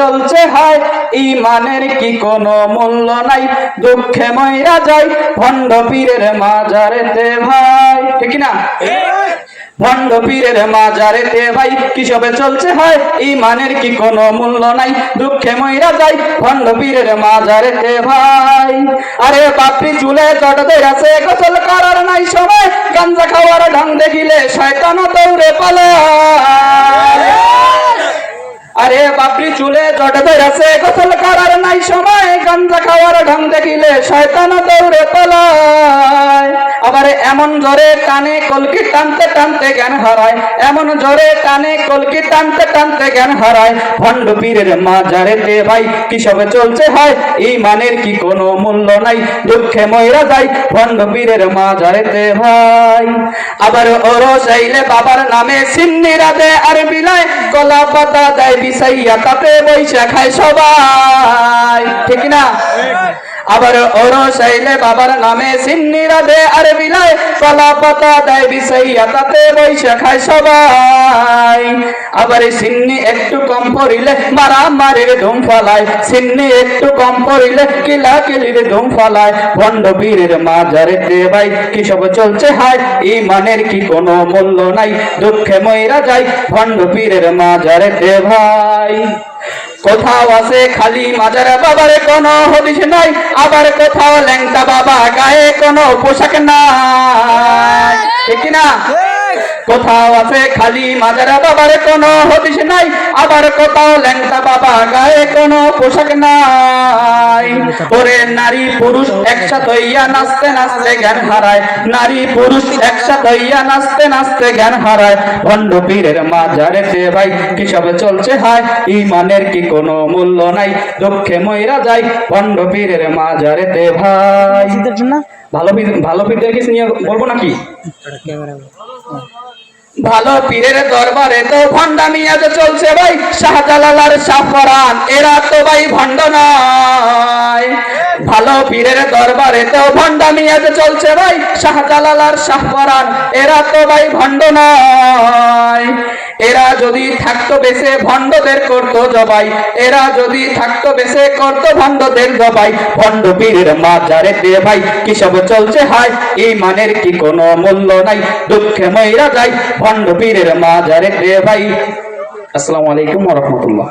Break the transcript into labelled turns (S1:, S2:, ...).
S1: চলছে হায়, ইমানের কি কোনো মূল্য নাই? দুঃখে ময়রা যায় ভণ্ড পীরের মাজারেতে ভাই। ঠিক না ভণ্ড পীরের ভাই, কিসবে চলছে হয়, ইমানের কি কোনো মূল্য নাই? দুঃখে ময়রা যায় ভণ্ড পীরের ভাই। আরে বাপরি চুলে চট আছে গোসল করার নাই সময়? গাঞ্জা খাওয়ার ঢং দেখিলে শয়তান দৌড়ে পালায় আরে বাপরি চুলে জট ধরেছে গোসল করার নাই সময় গাঞ্জা খাওয়ার ঢং দেখিলে শয়তান দৌড়ে পালায়। আবার এমন জোরে টানে কলকি টানতে টানতে জ্ঞান হারায়, এমন জোরে টানে কলকি টানতে টানতে জ্ঞান হারায়। ভণ্ড পীরের মাজারেতে ভাই, কি সবে চলছে হয়? ইমানের কি কোনো মূল্য নাই? দুঃখে ময়রা যায় ভণ্ড পীরের মাজারেতে ভাই। আবার ওরো চাইলে বাবার নামে সিন্নিরা দে আর বিলায় কলা পাতা দেয় বিছাইয়া তাতে বৈশা খায় সবাই। ঠিক না আবার ওরো চাইলে বাবার নামে সিন্নিরা দে আর বিলায় কলা পাতা দেয় বিছাইয়া তাতে বৈশা খায় সবাই। আবার সিন্নি একটু কম পড়িলে মারা মারির ধুম ফালায়, সিন্নি একটু কম পড়িলে কিলা কিলির ধুম ফালায়। ভণ্ড বীরের মাজারে দে ভাই, কি সব চলছে হায়, ইমানের কি কোনো মূল্য নাই, দুঃখে ময়রা যায় ভণ্ড পীরের মাজারে দে ভাই। কোথাও আছে খালি মাজার বাবার কোনো হদিস নাই, আবার কোথাও ল্যাংটা বাবা গায়ে কোনো পোশাক নাই। ঠিক না কোথাও আছে খালি মাজার বাবার কোনো হদিস নাই। আবার কোথাও ল্যাংটা বাবা গায়ে কোনো পোশাক নাই। ওরে নারী পুরুষ একসাথে হইয়া নাচতে নাচতে জ্ঞান হারায়। নারী পুরুষ একসাথে হইয়া নাচতে নাচতে জ্ঞান হারায়। ভণ্ড পীরের মাজারে দে ভাই, কি সবে চলছে হায়? ইমানের কি কোনো মূল্য নাই? দুঃখে ময়রা যায় ভণ্ড পীরের মাজারে দে ভাই। ভালো ভালো পীরদের কিছু নিয়ে বলব নাকি? ভালো পীরের দরবারে তো ভণ্ডামি আজ চলছে ভাই, শাহজালাল আর সাফরান এরা তো ভাই ভণ্ড নয়। ভালো পীরের দরবারে তো ভণ্ডামি আজ চলছে ভাই, শাহজালাল আর শাহফরান এরা তো ভাই ভণ্ড নয়। এরা যদি থাকতো বেঁচে ভণ্ডদের করতো জবাই। এরা যদি থাকতো বেঁচে করতো ভণ্ডদের জবাই। ভণ্ড পীরের মাজারে দে ভাই কি সব চলছে হায়, ইমানের কি কোনো মূল্য নাই। দুঃখে ময়রা যায় ভণ্ড পীরের মাজারে দে ভাই। আসসালামু আলাইকুম ওয়া রাহমাতুল্লাহ।